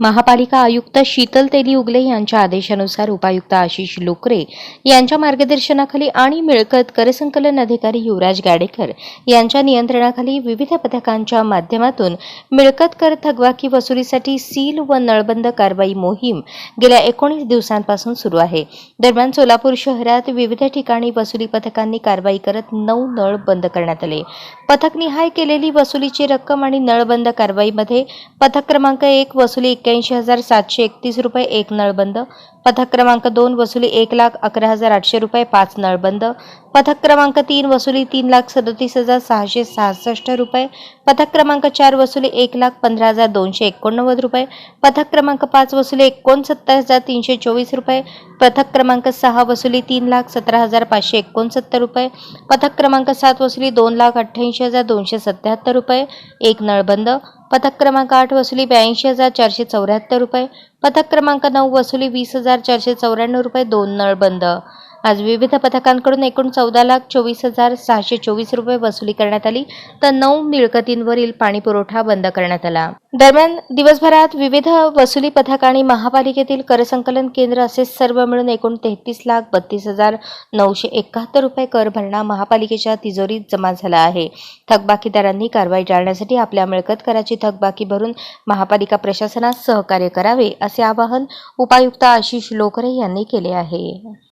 महापालिका आयुक्त शीतल तेली उगले यांच्या आदेशानुसार उपायुक्त आशिष लोकरे यांच्या मार्गदर्शनाखाली आणि मिळकत कर संकलन अधिकारी युवराज गाडेकर यांच्या नियंत्रणाखाली विविध पथकांच्या माध्यमातून मिळकत कर थकबाकी वसुलीसाठी सील व नळबंद कारवाई मोहीम गेल्या एकोणीस दिवसांपासून सुरू आहे. दरम्यान सोलापूर शहरात विविध ठिकाणी वसुली पथकांनी कारवाई करत नऊ नळ बंद करण्यात आले. पथकनिहाय केलेली वसुलीची रक्कम आणि नळबंद कारवाईमध्ये पथक क्रमांक एक वसुली एक्क्याऐंशी हजार सातशे एकतीस रुपये एक नळबंद. पथक क्रमांक दोन वसुली एक लाख अकरा हजार आठशे रुपये पाच नळबंद. पथक क्रमांक तीन वसुली तीन लाख सदतीस हजार सहाशे सहासष्ट रुपये. पथक क्रमांक चार वसुली एक लाख पंधरा हजार दोनशे एकोणनव्वद रुपये. पथक क्रमांक पाच वसुली एकोणसत्तर हजार तीनशे चोवीस रुपये. पथक क्रमांक सहा वसुली तीन लाख सतरा हजार पाचशे एकोणसत्तर रुपये. पथक क्रमांक सात वसुली दोन लाख अठ्ठ्याऐंशी हजार दोनशे सत्याहत्तर रुपये. एक नळबंद. पथक क्रमांक आठ वसुली ब्याऐंशी हजार चारशे चौऱ्याहत्तर रुपये. पथक क्रमांक नऊ वसुली वीस हजार चारशे चौऱ्याण्णव रुपये दोन नळ बंद. आज विविध पथकांकडून एकूण चौदा लाख चोवीस हजार सहाशे चोवीस रुपये वसुली करण्यात आली तर नऊ मिळकतींवरील पाणी पुरवठा बंद करण्यात आला. दरम्यान दिवसभरात विविध वसुली पथक आणि महापालिकेतील कर संकलन केंद्र असे सर्व मिळून एकूण तेहतीस लाख बत्तीस हजार नऊशे एकाहत्तर रुपये कर भरणा महापालिकेच्या तिजोरीत जमा झाला आहे. थकबाकीदारांनी कारवाई टाळण्यासाठी आपल्या मिळकत कराची थकबाकी भरून महापालिका प्रशासनास सहकार्य करावे असे आवाहन उपायुक्त आशिष लोकरे यांनी केले आहे.